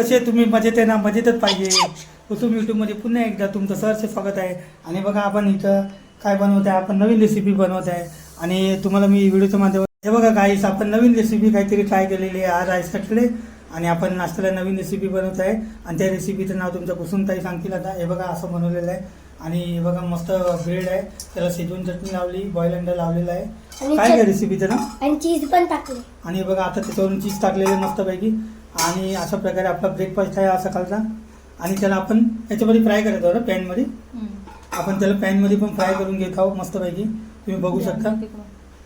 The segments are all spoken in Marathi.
कसे तुम्ही मजेत आहे ना मजेतच पाहिजे. कुसुम यूट्यूबमध्ये पुन्हा एकदा तुमचं सहर्ष स्वागत आहे. आणि बघा आपण इथं काय बनवत आहे आपण नवीन रेसिपी बनवत आहे. आणि तुम्हाला मी व्हिडिओच्या माध्यमात हे बघा गाईस आपण नवीन रेसिपी काहीतरी ट्राय केलेली आहे आज सॅटरडे आणि आपण नाश्त्याला नवीन रेसिपी बनवत आहे. आणि त्या रेसिपीचं नाव तुमच्या कुसुमताई सांगतील आता. हे बघा असं बनवलेलं आहे. आणि हे बघा मस्त ब्रेड आहे. त्याला शेजून चटणी लावली बॉईल अंडा लावलेला आहे. काय काय रेसिपीचं नाव? आणि चीज पण टाकले. आणि बघा आता त्याच्यावरून चीज टाकलेले मस्तपैकी. आणि अशा प्रकारे आपला ब्रेकफास्ट आहे आज सकाळचा. आणि त्याला आपण याच्यामध्ये फ्राय करत आहोत ना पॅनमध्ये आपण त्याला पॅनमध्ये पण फ्राय करून घेत आहोत मस्तपैकी. तुम्ही बघू शकता.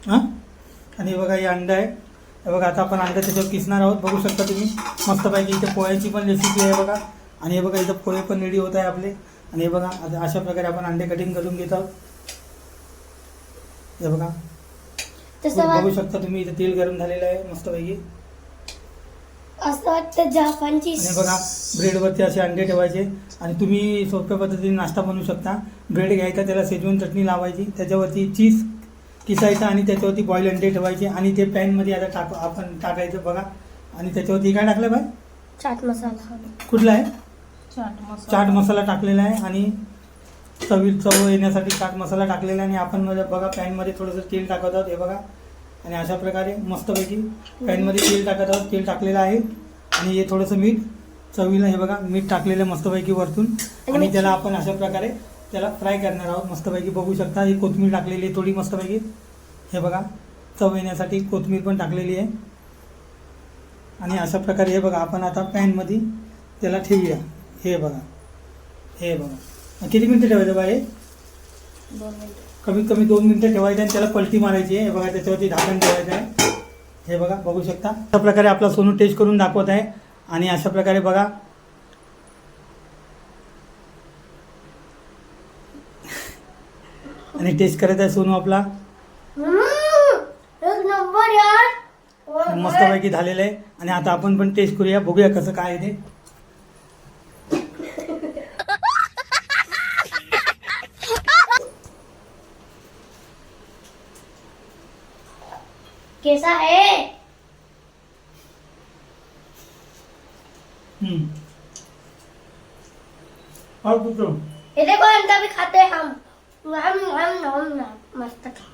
हां? आणि हे बघा हे अंडा आहे. हे बघा आता आपण अंडा त्याच्यावर किसणार आहोत. बघू शकता तुम्ही. मस्तपैकी इथे पोह्याची पण रेसिपी आहे बघा. आणि हे बघा इथं पोहे पण रेडी होत आहे आपले. आणि हे बघा आता अशा प्रकारे आपण अंडे कटिंग करून घेत आहोत. हे बघा. बघू शकता तुम्ही इथे तेल गरम झालेलं आहे मस्तपैकी. असं वाटतं जापानची आणि बघा ब्रेडवरती असे अंडे ठेवायचे आणि तुम्ही सोप्या पद्धतीने नाश्ता बनवू शकता. ब्रेड घ्यायचा त्याला शेजवून चटणी लावायची त्याच्यावरती चीज किसायचं आणि त्याच्यावरती बॉईल अंडे ठेवायचे आणि ते पॅनमध्ये आता टाक आपण टाकायचं बघा. आणि त्याच्यावरती काय टाकलं बाय चाट मसाला. कुठला आहे? चाट मसाला. चाट मसाला टाकलेला आहे आणि चवी चव येण्यासाठी चाट मसाला टाकलेला आहे. आणि आपण मध्ये बघा पॅनमध्ये थोडंसं तेल टाकत आहोत हे बघा. आणि अशा प्रकारे मस्तपैकी पॅनमध्ये तेल टाकत आहोत. तेल टाकलेलं आहे. आणि हे थोडंसं मीठ चवीला हे बघा मीठ टाकलेलं आहे मस्तपैकी वरतून. आणि त्याला आपण अशा प्रकारे त्याला फ्राय करणार आहोत. मस्तपैकी बघू शकता ही कोथिंबीर टाकलेली आहे थोडी मस्तपैकी. हे बघा चव येण्यासाठी कोथिंबीर पण टाकलेली आहे. आणि अशा प्रकारे हे बघा आपण आता पॅनमध्ये त्याला ठेवूया. हे बघा हे बघा. किती मिनटं ठेवायचं बा हे कमीत कमी दोन मिनटं ठेवायचं आणि त्याला पलटी मारायची आहे. हे बघा त्याच्यावरती झाकण ठेवायचं आहे. हे बघा बघू शकता. अशा प्रकारे आपला सोनू टेस्ट करून दाखवत आहे. आणि अशा प्रकारे बघा. आणि टेस्ट करत आहे सोनू आपला. मस्तपैकी झालेलं आहे. आणि आता आपण पण टेस्ट करूया. बघूया कसं काय आहे ते. कैसा है? हम्म. और पूछो ये देखो अंडा भी खाते हैं हम। हम हम हम मस्त खा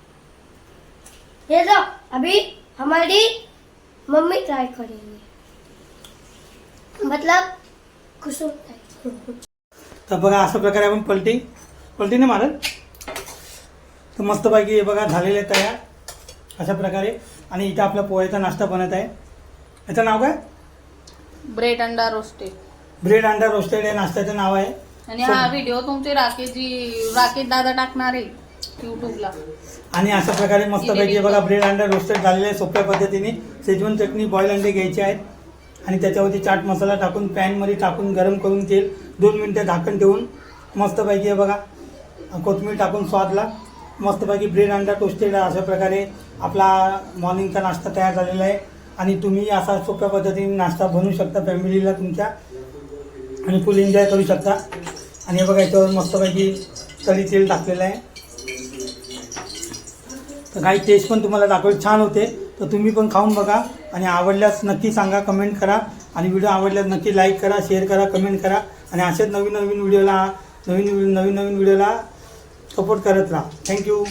ये लो अभी हमारी मम्मी ट्राई करेंगे। मतलब तर बघा अशा प्रकारे आपण पलटी पलटी नाही मारत? तर मस्तपैकी हे बघा झालेले तयार. अशा प्रकारे. आणि इथं आपला पोह्याचा नाश्ता बनत आहे. याचं नाव काय? ब्रेड अंडा रोस्टेड. ब्रेड अंडा रोस्टेड या नाश्त्याचं नाव आहे. आणि हा व्हिडिओ तुमचे राकेशजी राकेश दादा टाकणार आहे युट्यूबला आणि अशा प्रकारे मस्तपैकी हे बघा ब्रेड अंडा रोस्टेड झालेले आहे सोप्या पद्धतीने. शेजवान चटणी बॉईल अंडे घ्यायचे आहेत. आणि त्याच्यावरती चाट मसाला टाकून पॅनमध्ये टाकून गरम करून तेल दोन मिनटं झाकण ठेवून मस्तपैकी हे बघा कोथिंबीर टाकून स्वादला. मस्तपैकी ब्रेड अंडा टोस्टेड अशा प्रकारे आपला मॉर्निंगचा नाश्ता तयार झालेला आहे. आणि तुम्ही असा सोप्या पद्धतीने नाश्ता बनवू शकता फॅमिलीला तुमच्या. आणि फुल एन्जॉय करू शकता. आणि हे बघा याच्यावर मस्तपैकी कढी तेल टाकलेलं आहे. तर काही टेस्ट पण तुम्हाला दाखवली छान होते. तर तुम्ही पण खाऊन बघा. आणि आवडल्यास नक्की सांगा कमेंट करा. आणि व्हिडिओ आवडल्यास नक्की लाईक करा शेअर करा कमेंट करा. आणि असेच नवीन नवीन व्हिडिओला नवीन नवीन नवीन व्हिडिओला सपोर्ट करत राहा. थँक्यू